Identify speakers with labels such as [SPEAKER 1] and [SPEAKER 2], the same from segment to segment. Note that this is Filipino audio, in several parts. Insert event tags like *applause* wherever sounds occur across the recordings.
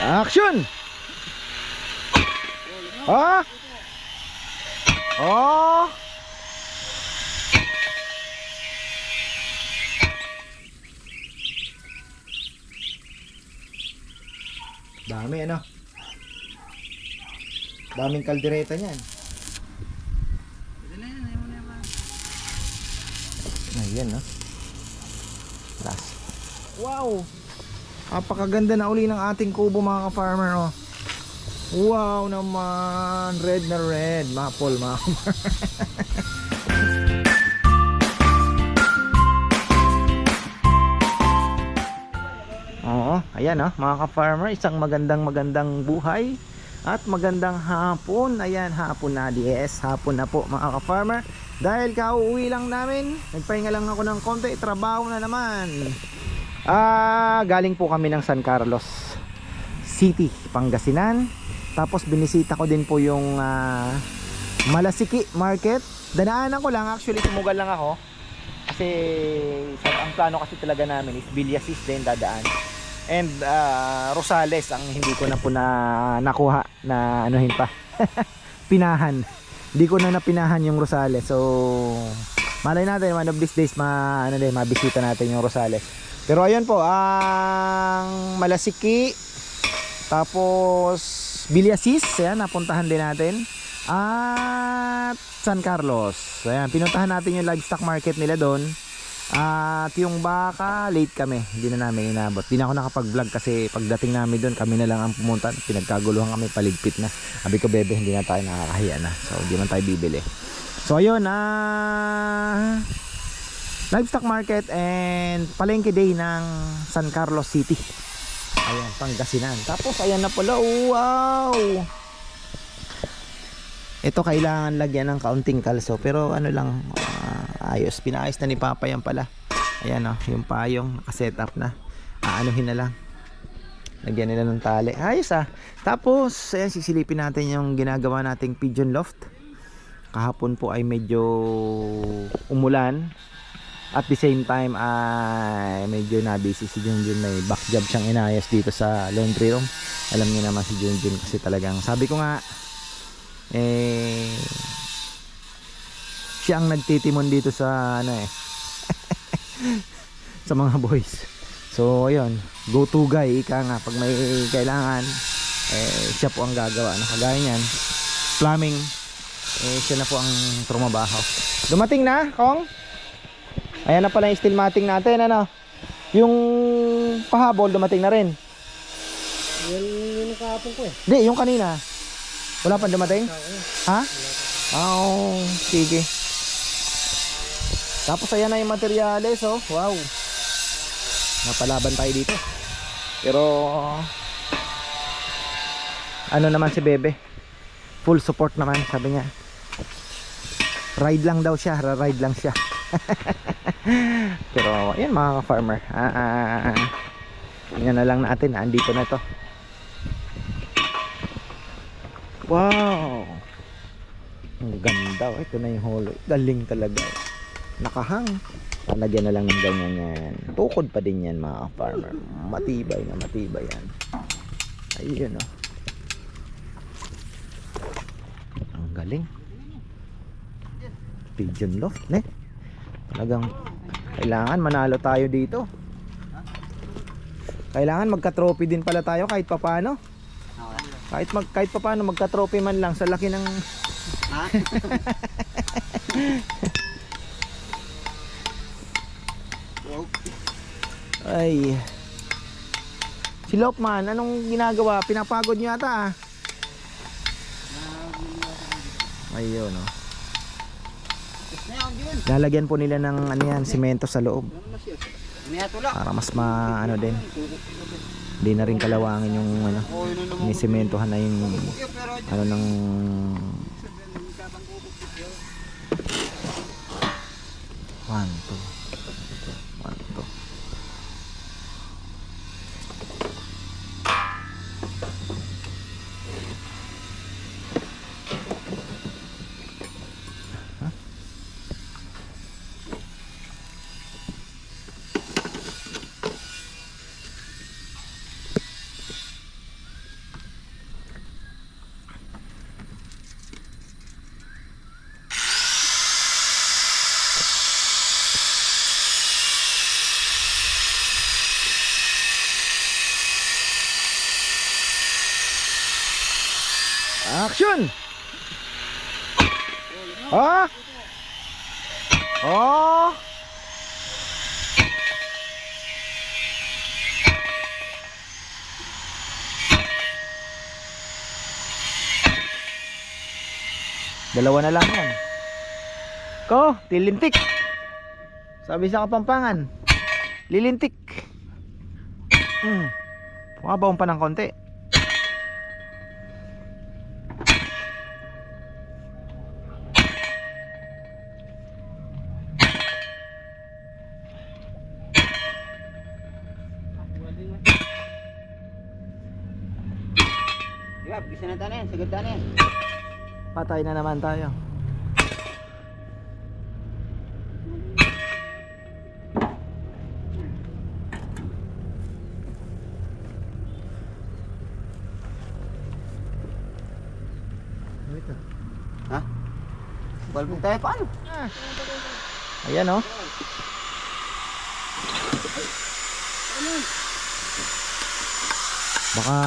[SPEAKER 1] Action! Ah! Oh! Dami ano? Daming kaldereta niyan. Ayan no. Last. Wow! Apakaganda na uli ng ating kubo mga ka-farmer oh. Wow naman! Red na red. Maple mga. *laughs* Oo, ayan oh, mga ka-farmer, isang magandang magandang buhay at magandang hapon. Ayan, hapon na, yes, hapon na po mga ka-farmer. Dahil kauuwi lang namin, nagpahinga lang ako ng konti, trabaho na naman. Ah, galing po kami ng San Carlos City, Pangasinan. Tapos binisita ko din po yung ah, Malasiki Market. Danaanan ko lang, actually tumugal lang ako. Kasi sa- ang plano kasi talaga namin is Villasís din dadaan. And ah, Rosales ang hindi ko na po na nakuha na anuhin pa. *laughs* pinahan. Hindi ko na napinahan yung Rosales. So malay natin one of these days ma ano din mabisita natin yung Rosales. Pero ayun po, ang Malasiki tapos Villasís, ayan, napuntahan din natin. At San Carlos. Ayan, pinuntahan natin yung livestock market nila doon. At yung baka, late kami. Hindi na namin inabot. Hindi na ako nakapag-vlog kasi pagdating namin doon, kami na lang ang pumunta. Pinagkaguluhan kami, paligpit na. Sabi ko, bebe, hindi na tayo nakakahiya na. So, hindi man tayo bibili. So, ayun, ah... livestock market and palengke day ng San Carlos City. Ayan, Pangasinan. Tapos, ayan na pala. Wow! Ito kailangan lagyan ng kaunting kalso. Pero ano lang ah, ayos. Pinaayos na ni Papa yan pala. Ayan o yung payong nakaset up na. Aanuhin na lang. Lagyan nila ng tali. Ayos ah. Tapos ayan sisilipin natin yung ginagawa nating pigeon loft. Kahapon po ay medyo umulan at the same time ay medyo nabisi si Junjun. May back job siyang inayos dito sa laundry room. Alam niyo naman si Junjun kasi talagang sabi ko nga eh siya ang nagtitimon dito sa ano eh *laughs* sa mga boys. So ayun go to guy ika nga pag may kailangan eh siya po ang gagawa ano kagaya niyan. Plumbing eh siya na po ang trumabaho. Dumating na kong ayan na pala yung steel matting natin ano yung pahabol dumating na rin
[SPEAKER 2] Yan yung kahapon ko eh.
[SPEAKER 1] Hindi, yung kanina. Wala pa dumating? Ha? Oo, sige. Tapos ayan na yung materyales, oh. Wow. Napalaban tayo dito. Pero ano naman si Bebe? Full support naman, sabi niya. Ride lang daw siya, ride lang siya. *laughs* Pero ayan mga farmer. Ah, ah, ah. Tingnan na lang natin, andito na to. Wow! Ang ganda. oh. Ito na yung holo. Galing talaga. Nakahang. Lalagyan na lang ng ganyan yan. Tukod pa din yan mga farmer. Matibay na matibay yan. Ayun oh. Ang galing. Pigeon loft, ne? Talagang kailangan manalo tayo dito. Kailangan magka-trophy din pala tayo kahit papano. Kahit mag kahit papaano magka-trophy man lang sa laki ng
[SPEAKER 2] Ha? *laughs*
[SPEAKER 1] ay Si Lokman, anong ginagawa? Pinapagod niyo ata ah. Ayun oh. Lalagyan po nila ng ano yan, simento sa loob para mas ma ano din. Hindi na rin kalawangin yung ano,
[SPEAKER 2] yun naman.
[SPEAKER 1] ni-sementohan na yung ano ng Action! Oh! Oh! Dalawa na lang yan. Ko, tilintik. Sabi sa kapampangan. Lilintik. Hmm. Pumabaon pa ng konti.
[SPEAKER 2] Diba, bisa na tayo yan. Sagad na yan.
[SPEAKER 1] Patay na naman tayo.
[SPEAKER 2] Balbog tayo paano?
[SPEAKER 1] Ayan oh. Baka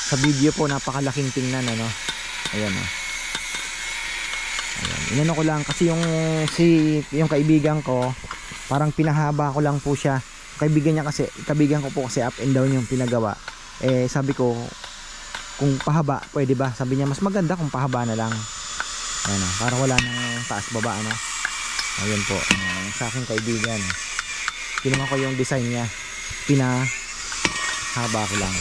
[SPEAKER 1] sa video po napakalaking tingnan ano. Ayan oh. Ayan. Inano ko lang kasi yung si yung kaibigan ko parang pinahaba ko lang po siya. Kaibigan niya kasi kaibigan ko po kasi up and down yung pinagawa. Eh sabi ko kung pahaba pwede ba? Sabi niya mas maganda kung pahaba na lang. Ayan oh, para wala nang taas baba ano. Ayun po, uh, sa aking kaibigan. Kinuha ko yung design niya. Pinahaba ko lang.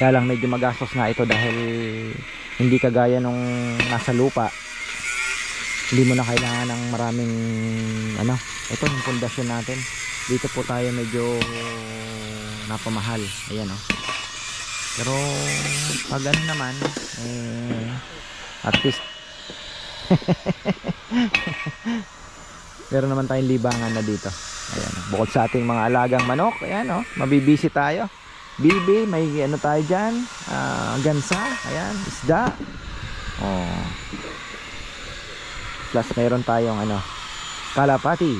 [SPEAKER 1] Kaya lang medyo magastos na ito dahil hindi kagaya nung nasa lupa. Hindi mo na kailangan ng maraming ano, ito yung pundasyon natin. Dito po tayo medyo napamahal. Ayan oh. Pero pag ano naman, eh, at least *laughs* Meron naman tayong libangan na dito. Ayan, bukod sa ating mga alagang manok, ayan oh, mabibisi tayo. Bibi, may ano tayo diyan, gansa, ayan, isda. Oh. Plus meron tayong ano, kalapati.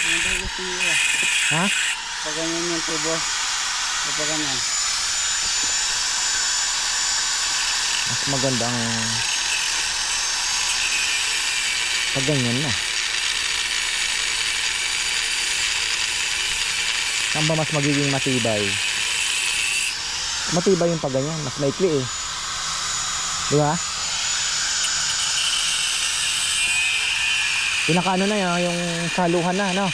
[SPEAKER 2] Ano ba gusto niyo?
[SPEAKER 1] Ha?
[SPEAKER 2] Pag ganyan yung tubo. O pag ganyan.
[SPEAKER 1] Mas magandang pag ganyan na. Saan ba mas magiging matibay? Matibay yung pag ganyan, mas maikli eh. Di ba? Pinakaano na yun, yung saluhan na, no?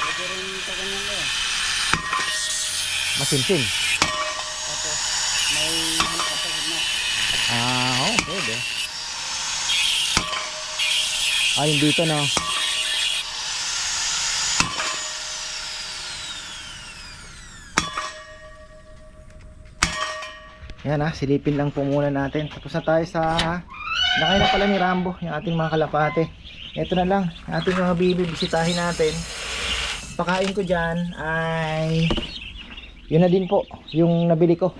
[SPEAKER 2] Pwede rin pag ganyan ko.
[SPEAKER 1] Masimsim.
[SPEAKER 2] Tapos may sa gitna.
[SPEAKER 1] Ah, oo, pwede. Ah, yung dito, no? Yan ah, silipin lang po muna natin. Tapos na tayo sa Nakain na pala ni Rambo yung ating mga kalapate. Ito na lang, ating mga bibi bisitahin natin. Pakain ko dyan ay yun na din po, yung nabili ko.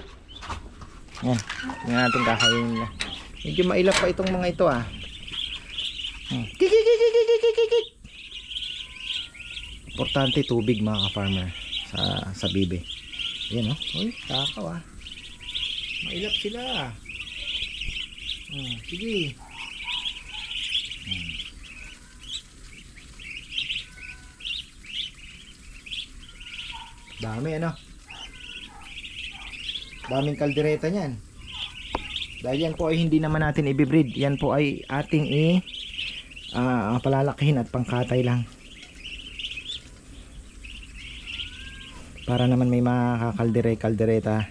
[SPEAKER 1] Yan, yung ating kakainin na. Medyo mailap pa itong mga ito ah. Hmm. Kikikikikikikikik. Importante tubig mga ka-farmer sa, sa bibe. Yan oh. Uy, takaw ah. Mailap sila. Hmm, sige. Hmm. Dami ano. Daming kaldereta niyan. Dahil yan po ay hindi naman natin i-breed. Yan po ay ating i ah, palalakihin at pangkatay lang. Para naman may makakaldere kaldereta.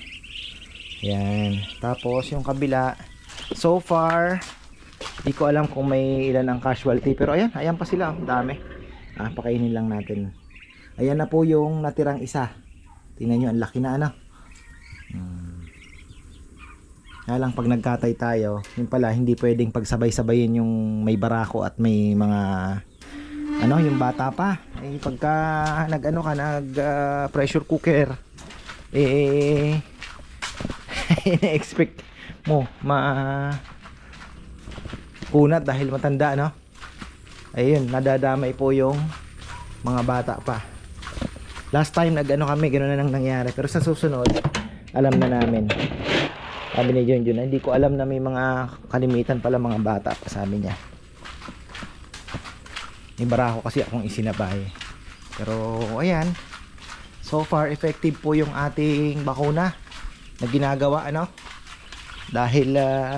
[SPEAKER 1] Yan. Tapos yung kabila so far di ko alam kung may ilan ang casualty pero ayan, ayan pa sila, dami. Ah, pakainin lang natin. Ayan na po yung natirang isa. Tingnan nyo, ang laki na ano. Hmm. Kaya lang pag nagkatay tayo, yun pala, hindi pwedeng pagsabay-sabayin yung may barako at may mga ano, yung bata pa. Eh, pagka nag-ano ka, nag ah, pressure cooker, eh, *laughs* expect mo ma kunat dahil matanda, no? Ayun, nadadamay po yung mga bata pa. Last time nag-ano kami, ganoon na nang nangyari. Pero sa susunod, alam na namin. Sabi ni Junjun, hindi ko alam na may mga kalimitan pala mga bata pa sabi niya. May barako kasi akong isinabay. Pero ayan, so far effective po yung ating bakuna na ginagawa ano. Dahil uh,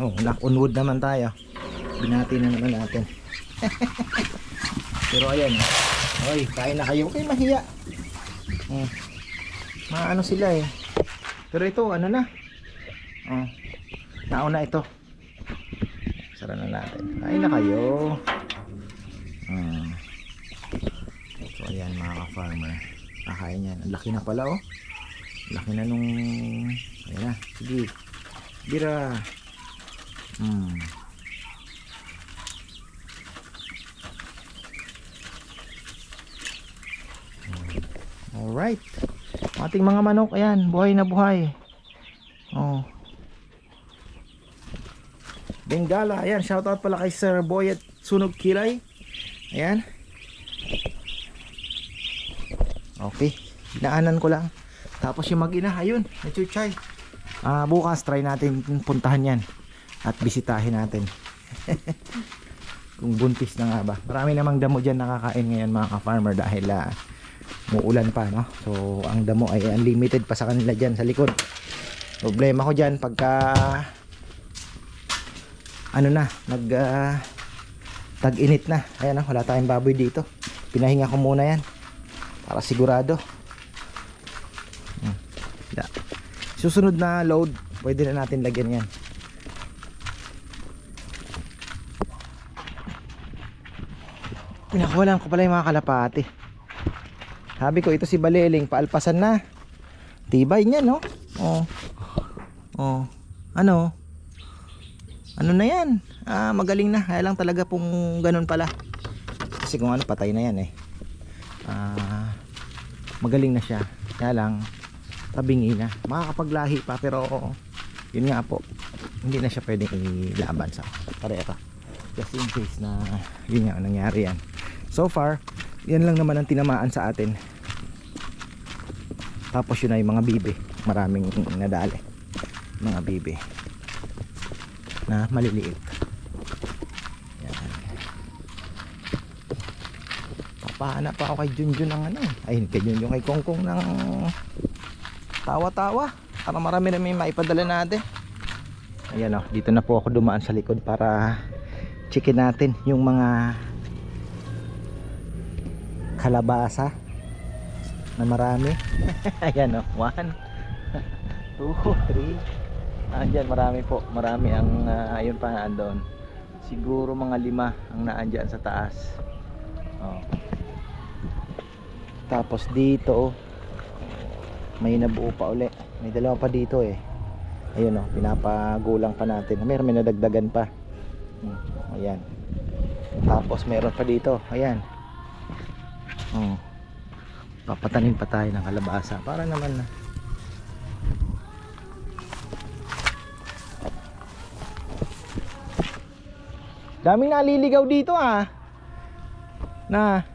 [SPEAKER 1] oh, knock on wood naman tayo. Binati na naman natin. *laughs* Pero ayan, oy, kain na kayo. Okay, mahiya. Hmm. Maano sila eh. Pero ito, ano na? Oh. Nauna ito. Sara na natin. Kain na kayo. Hmm. So ayan mga ka-farmer. Kakain yan. Ang laki na pala oh. Laki na nung... Ayan na. Sige. Bira. Hmm. Alright. Ating mga manok, ayan, buhay na buhay. Oh. Bengala, ayan, shoutout pala kay Sir Boy at Sunog Kilay. Ayan. Okay, inaanan ko lang. Tapos yung mag-ina, ayun, nachuchay. Ah, bukas try natin puntahan yan at bisitahin natin. *laughs* Kung buntis na nga ba. Marami namang damo dyan nakakain ngayon mga ka-farmer dahil ah, muulan pa no? So ang damo ay unlimited pa sa kanila dyan sa likod. Problema ko dyan pagka ano na nag ah, tag-init na. Ayan na wala tayong baboy dito. Pinahinga ko muna yan para sigurado. Hmm. Susunod na load pwede na natin lagyan yan. Pinakawalan ko pala yung mga kalapati sabi ko ito si Baleling paalpasan na. Tibay niya no. Oh. Oh. Ano? Ano na yan? Ah, magaling na. Kaya lang talaga pong ganun pala. Kasi kung ano patay na yan eh. Ah, magaling na siya. Kaya lang tabingi na. Makakapaglahi pa pero yun nga po. Hindi na siya pwedeng ilaban sa parera. Just in case na yun nga ang nangyari yan. So far, yan lang naman ang tinamaan sa atin. Tapos yun ay mga bibi. Maraming nadali. Mga bibi. Na maliliit. Yan. Papahanap pa ako kay Junjun ng ano. Ay kay Junjun kay Kongkong ng tawa-tawa. Para marami na may maipadala natin. Ayan o dito na po ako dumaan sa likod para checkin natin yung mga kalabasa na marami. *laughs* Ayan o 1 2 3 andyan marami po. Marami ang uh, ayun pa andon. Siguro mga lima ang naandyan sa taas. Oh. tapos dito oh, may nabuo pa uli. May dalawa pa dito eh. Ayun o pinapagulang pa natin. Meron may nadagdagan pa. Hmm, ayan. Tapos meron pa dito ayan Oh. Papatanim pa tayo ng kalabasa para naman na Daming naliligaw dito ah. Na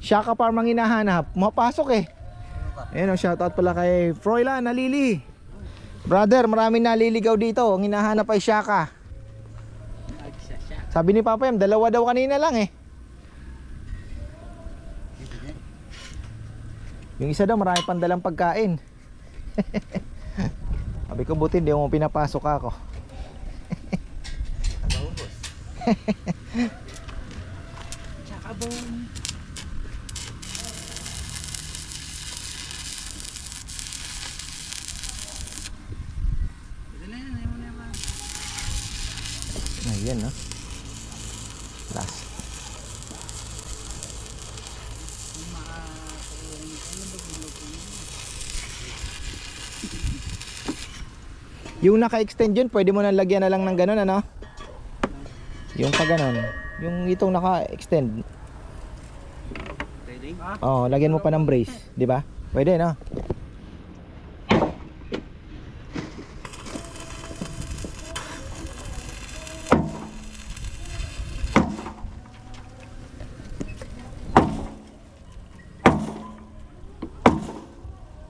[SPEAKER 1] Shaka Farm ang hinahanap. Mapasok eh. Ayun, oh, shoutout pala kay Froilan Nalili. Brother, maraming naliligaw dito. Ang hinahanap ay Shaka. Sabi ni Papa Yam, dalawa daw kanina lang eh. Yung isa daw marami pang dalang pagkain. *laughs* Sabi ko buti hindi mo pinapasok ako. *laughs*
[SPEAKER 2] Tsakabong. Ito na yan, ayaw mo na yan.
[SPEAKER 1] Ayan no. Last.
[SPEAKER 2] Kung makakuha ano ba gulo ko yun?
[SPEAKER 1] Yung naka-extend yun, pwede mo na lagyan na lang ng ganun, ano? Yung pa ganun. Yung itong naka-extend.
[SPEAKER 2] Pwede?
[SPEAKER 1] Oh, lagyan mo pa ng brace, di ba? Pwede, no?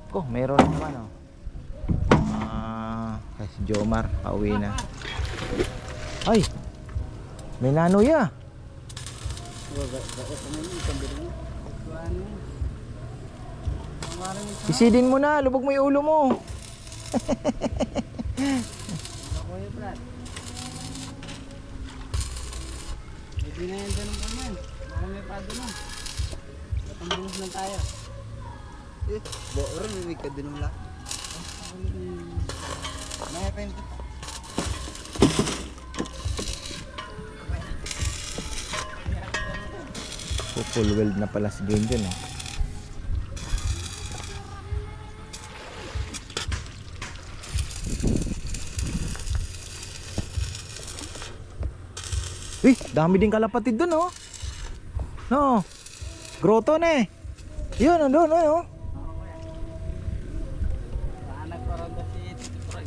[SPEAKER 1] Ko, meron naman, oh. Ah, kasi Jomar, pauwi na. Ay! May nanoy.
[SPEAKER 2] Bakit yun? Pambili mo? Yun? Parang ito.
[SPEAKER 1] Isidin mo na, lubog mo yung ulo mo.
[SPEAKER 2] Pwede na yan ganun pa man. Baka may pado na. Patambulog na tayo.
[SPEAKER 3] Eh, Bo, rin may ka din lang. May pen.
[SPEAKER 1] Oh, full weld na pala si John John eh. Uy, dami din kalapatid dun oh. No. Grotto na eh. Yun, oh.
[SPEAKER 2] Nagparondo si Tito Proy?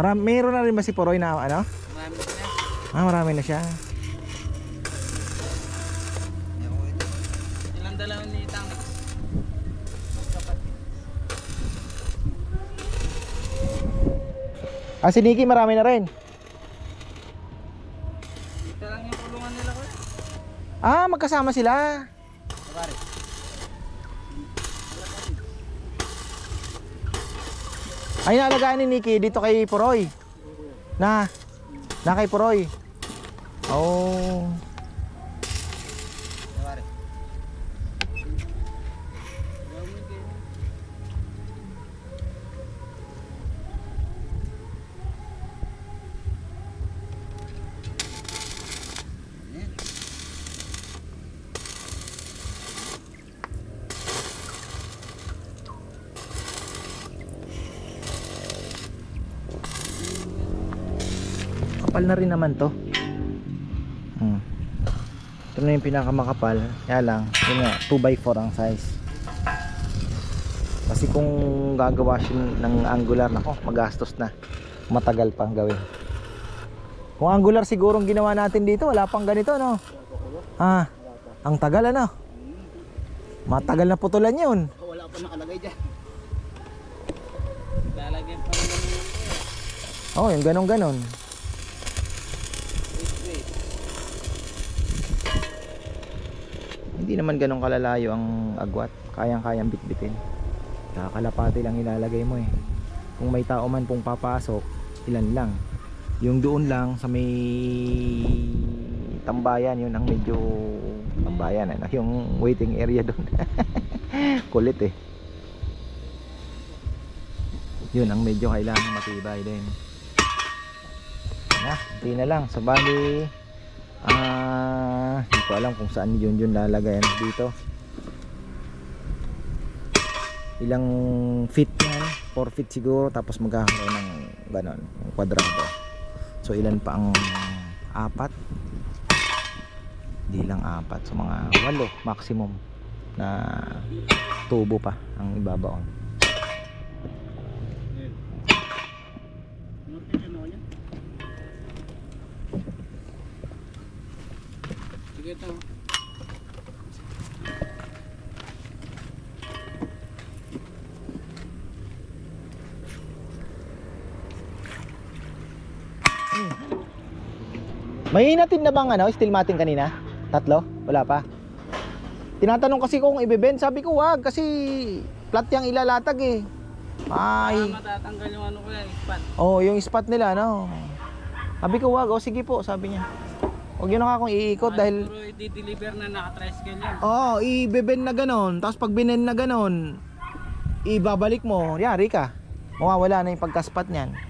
[SPEAKER 1] Marami, meron na rin ba si Poroy na ano?
[SPEAKER 2] Marami sila.
[SPEAKER 1] Ah, marami na siya. Ah, si Nikki marami na rin.
[SPEAKER 2] Dito lang yung kulungan nila ko.
[SPEAKER 1] Ah, magkasama sila.
[SPEAKER 2] Pare.
[SPEAKER 1] Ay, naalagaan ni Nikki dito kay Poroy. Na, na kay Poroy. Oh. Kapal na rin naman to. Hmm. Ito na yung pinakamakapal. Kaya lang, yun nga, 2x4 ang size. Kasi kung gagawa siya ng angular, nako, magastos na. Matagal pang gawin. Kung angular sigurong ginawa natin dito, wala pang ganito, no? Ah, ang tagal, ano? Matagal na putulan yun.
[SPEAKER 3] Wala pa nakalagay dyan.
[SPEAKER 2] Lalagyan pa
[SPEAKER 1] Oh, yung ganon-ganon.
[SPEAKER 2] wait,
[SPEAKER 1] Hindi naman ganun kalalayo ang agwat. Kayang-kayang bitbitin. Kakalapati lang ilalagay mo eh. Kung may tao man pong papasok, ilan lang. Yung doon lang sa may tambayan, yun ang medyo tambayan. Ano? *laughs* Yung waiting area doon. *laughs* Kulit eh. Yun ang medyo kailangan matibay din. Na, hindi na lang. Sa bali, Ah, hindi ko alam kung saan yun yun lalagayan dito. Ilang feet yan? 4 feet siguro tapos magkakaroon ng ganon, kwadrado. So ilan pa ang apat? Hindi lang apat. So mga walo maximum na tubo pa ang ibabaon. May inatin na bang ano, steel matting kanina? Tatlo? Wala pa. Tinatanong kasi kung ibebend, sabi ko wag kasi flat yang ilalatag eh. Ay.
[SPEAKER 2] Ay. matatanggal yung ano ko yan, ispat.
[SPEAKER 1] Oh, yung spot nila, no. Sabi ko, wag. O, sige po, sabi niya. Huwag yun na akong iikot dahil...
[SPEAKER 2] Siguro i-deliver na naka-tricycle yan.
[SPEAKER 1] Oo, oh, i-bend na ganon. Tapos pag binen na ganon, ibabalik mo. Yari ka. Mawawala na yung pagka-spot niyan.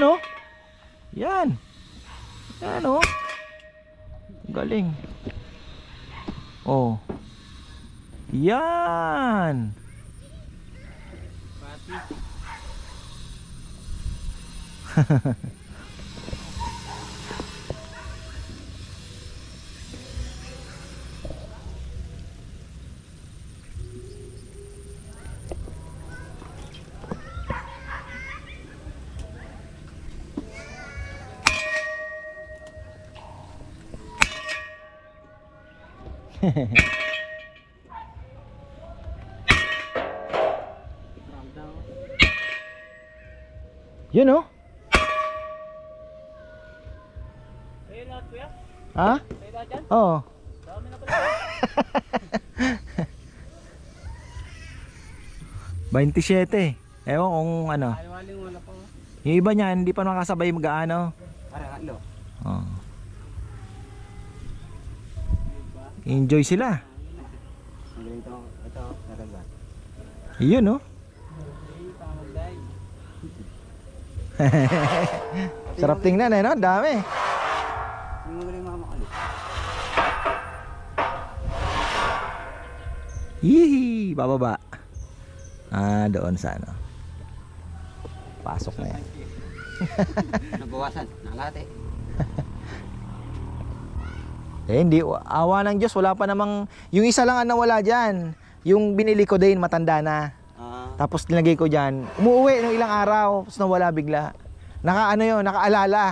[SPEAKER 1] Yun oh. Yan. Yan oh. Galing. Oh. Yan.
[SPEAKER 2] Pati. *laughs* *laughs*
[SPEAKER 1] Yun oh.
[SPEAKER 2] Lahat kuya.
[SPEAKER 1] Ha? Oo.
[SPEAKER 2] Dami na pala. *laughs*
[SPEAKER 1] 27. Ewan kung ano.
[SPEAKER 2] Oh.
[SPEAKER 1] Yung iba niya, hindi pa nakasabay mag-ano.
[SPEAKER 3] Para ano?
[SPEAKER 1] Oh. Enjoy sila.
[SPEAKER 3] Ito.
[SPEAKER 1] Yun oh.
[SPEAKER 2] Ay, *laughs* pamagday.
[SPEAKER 1] Sarap tingnan eh, no? Dami. Yee! Bababa. Ah, doon sa ano. Pasok na yan.
[SPEAKER 3] Nabawasan. Nakalate. *laughs*
[SPEAKER 1] Eh, hindi. Awa ng Diyos. Wala pa namang... Yung isa lang ang nawala dyan. Yung binili ko din, matanda na.
[SPEAKER 3] Ah.
[SPEAKER 1] Tapos nilagay ko dyan. Umuwi ng ilang araw. Tapos nawala bigla. Naka ano yun, nakaalala.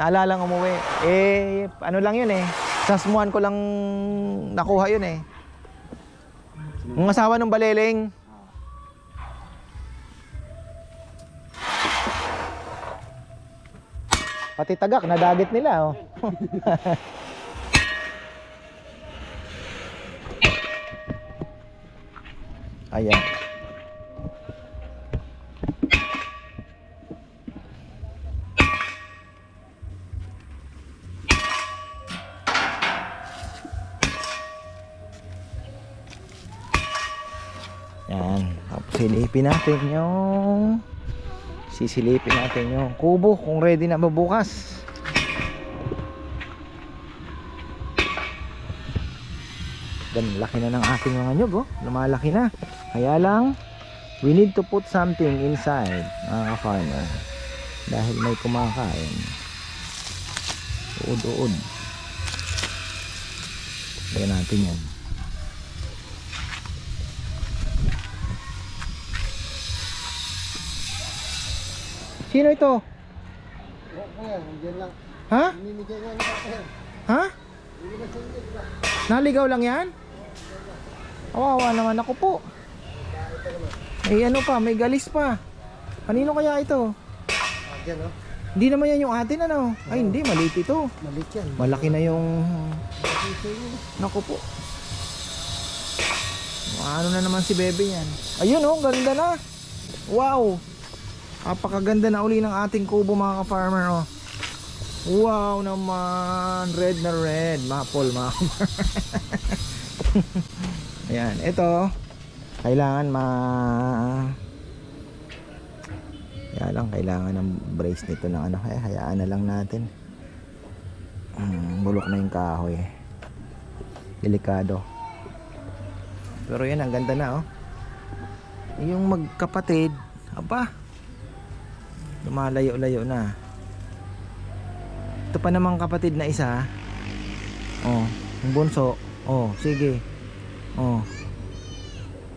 [SPEAKER 1] Naalala umuwi. Eh, ano lang yun eh. Sasmuhan ko lang nakuha yun eh. Yung asawa ng baleleng. Pati tagak, nadagit nila oh. *laughs* Ayan. Yan. Tapos silipin natin yung sisilipin natin yung kubo kung ready na ba bukas. Gan laki na ng ating mga nyug oh. Lumalaki na. Kaya lang we need to put something inside mga farmer dahil may kumakain. Uod-uod. Lagyan natin yan. Sino ito? Ha? Ha? Naligaw lang yan? Kawawa naman ako po. May ano pa, may galis pa. Kanino kaya ito?
[SPEAKER 3] Diyan oh.
[SPEAKER 1] Hindi naman yan yung atin ano. Ay hindi, maliit ito.
[SPEAKER 3] Malit yan.
[SPEAKER 1] Malaki na yung... Naku po. Ano na naman si Bebe yan. Ayun oh, ganda na. Wow. Napakaganda na uli ng ating kubo mga ka-farmer oh. Wow naman. Red na red. Maple ka-farmer. *laughs* Ayan, ito. Kailangan ma... Kaya lang, kailangan ng brace nito ng ano. Eh, hayaan na lang natin. Hmm, bulok na yung kahoy. Delikado. Pero yan, ang ganda na oh. Yung magkapatid, aba, lumalayo-layo na. Ito pa namang kapatid na isa. Oh, yung bunso. Oh, sige. Oh.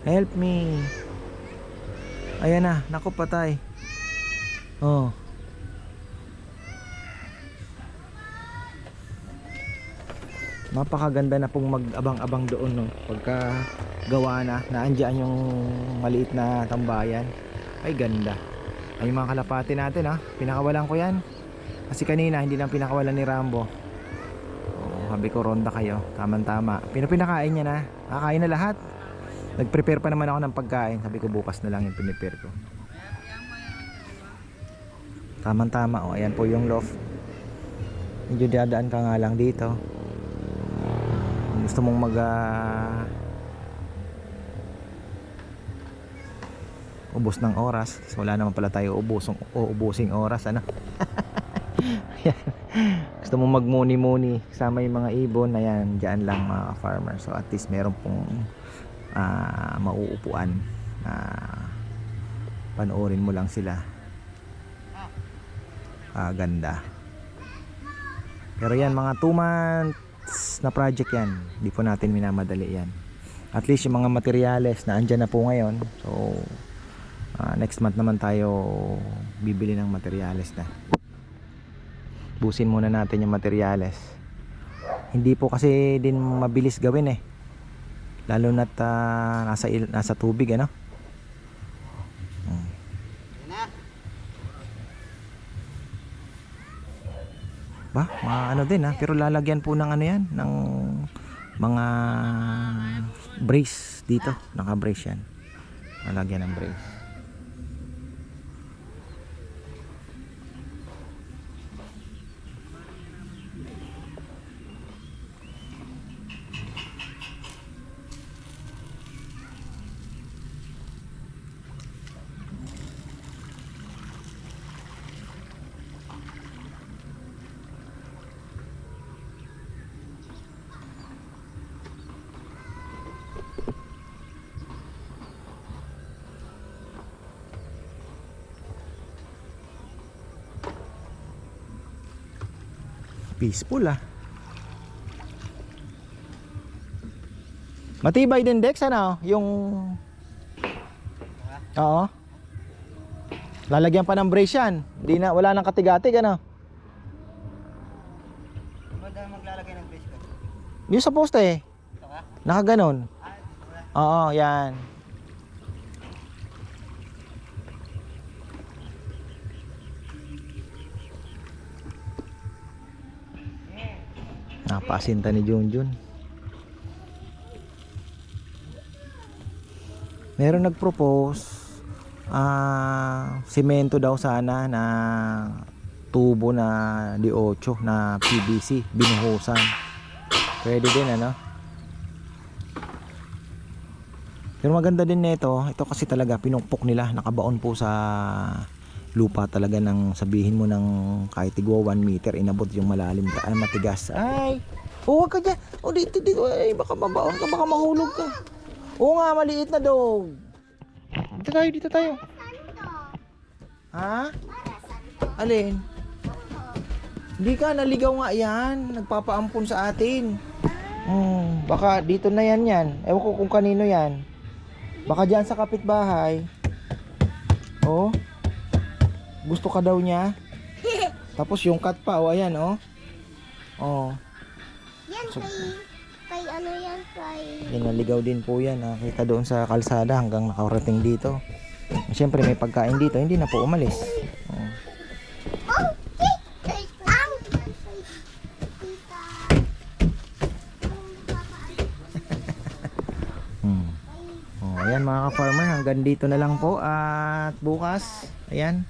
[SPEAKER 1] Help me. Ayan na, naku patay. Oh. Napakaganda na pong mag-abang-abang doon no. Pagka gawa na, naandyan yung maliit na tambayan. Ay ganda. Ay mga kalapati natin ha. Pinakawalan ko yan. Kasi kanina hindi lang pinakawalan ni Rambo. Sabi ko ronda kayo. Tamang tama. Pinapinakain niya na. Kakain na lahat. Nag-prepare pa naman ako ng pagkain. Sabi ko bukas na lang yung pinipare ko. Tamang tama. Oh, ayan po yung loft. Medyo dadaan ka nga lang dito. Gusto mong mag ah, ubos ng oras. So, wala naman pala tayo ubosong, uubosing oras. Ano? *laughs* Ayan. Gusto mo magmuni-muni kasama yung mga ibon, ayan, dyan lang mga farmer. So at least meron pong ah, mauupuan na panoorin mo lang sila. Ah, ganda. Pero yan, mga 2 months na project yan. Hindi po natin minamadali yan. At least yung mga materyales na andyan na po ngayon. So, ah, next month naman tayo bibili ng materyales na. Busin muna natin yung materyales. Hindi po kasi din mabilis gawin eh. Lalo na't ah, nasa, nasa tubig ano. Ba, mga ano din ha. Pero lalagyan po ng ano yan, ng mga brace dito. Naka-brace yan. Lalagyan ng brace. Peaceful ah. Matibay din Dex ano? Yung Oo. Lalagyan pa ng brace yan. Di na, wala nang katigatig ano?
[SPEAKER 3] Daw maglalagay ng brace ko?
[SPEAKER 1] Yung sa poste,
[SPEAKER 3] ka?
[SPEAKER 1] nakaganon.
[SPEAKER 3] Ah.
[SPEAKER 1] Oo, yan. Napasinta ni Junjun. Meron nag-propose ah semento daw sana na tubo na D8 na PVC binuhusan. Pwede din ano? Pero maganda din nito, ito kasi talaga pinukpok nila, nakabaon po sa lupa talaga ng sabihin mo ng kahit tigwa 1 meter inabot yung malalim ah, matigas. Ay, oh, wag ka dyan. Oh, dito, dito. Ay, baka mabaon ka, baka mahulog ka. Oo nga, maliit na dog. Dito tayo, dito tayo. Ha? Alin? Hindi ka, naligaw nga yan. Nagpapaampun sa atin. Hmm, baka dito na yan yan. Ewan ko kung kanino yan. Baka dyan sa kapitbahay. Oh. Gusto ka daw niya. *laughs* Tapos yung cat pa, oh, ayan, oh. Oh.
[SPEAKER 4] Yan
[SPEAKER 1] So-
[SPEAKER 4] kay, kay ano yan kay...
[SPEAKER 1] Yan, naligaw din po yan. Nakita doon sa kalsada hanggang nakarating dito. Siyempre, may pagkain dito. Hindi na po umalis. Oh. *laughs* Hmm. Oh, ayan mga ka-farmer, hanggang dito na lang po at bukas, ayan.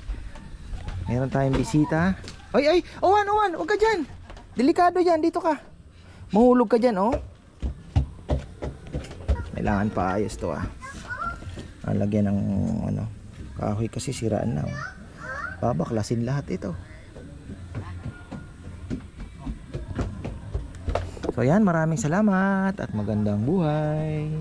[SPEAKER 1] Meron tayong bisita. Ay ay, Owan, Owan, huwag ka diyan. Delikado 'yan, dito ka. Mahulog ka diyan, oh. Kailangan pa ayos 'to ah. Ah, lagyan ng ano, kahoy kasi siraan na. Oh. Babaklasin lahat ito. So yan, maraming salamat at magandang buhay.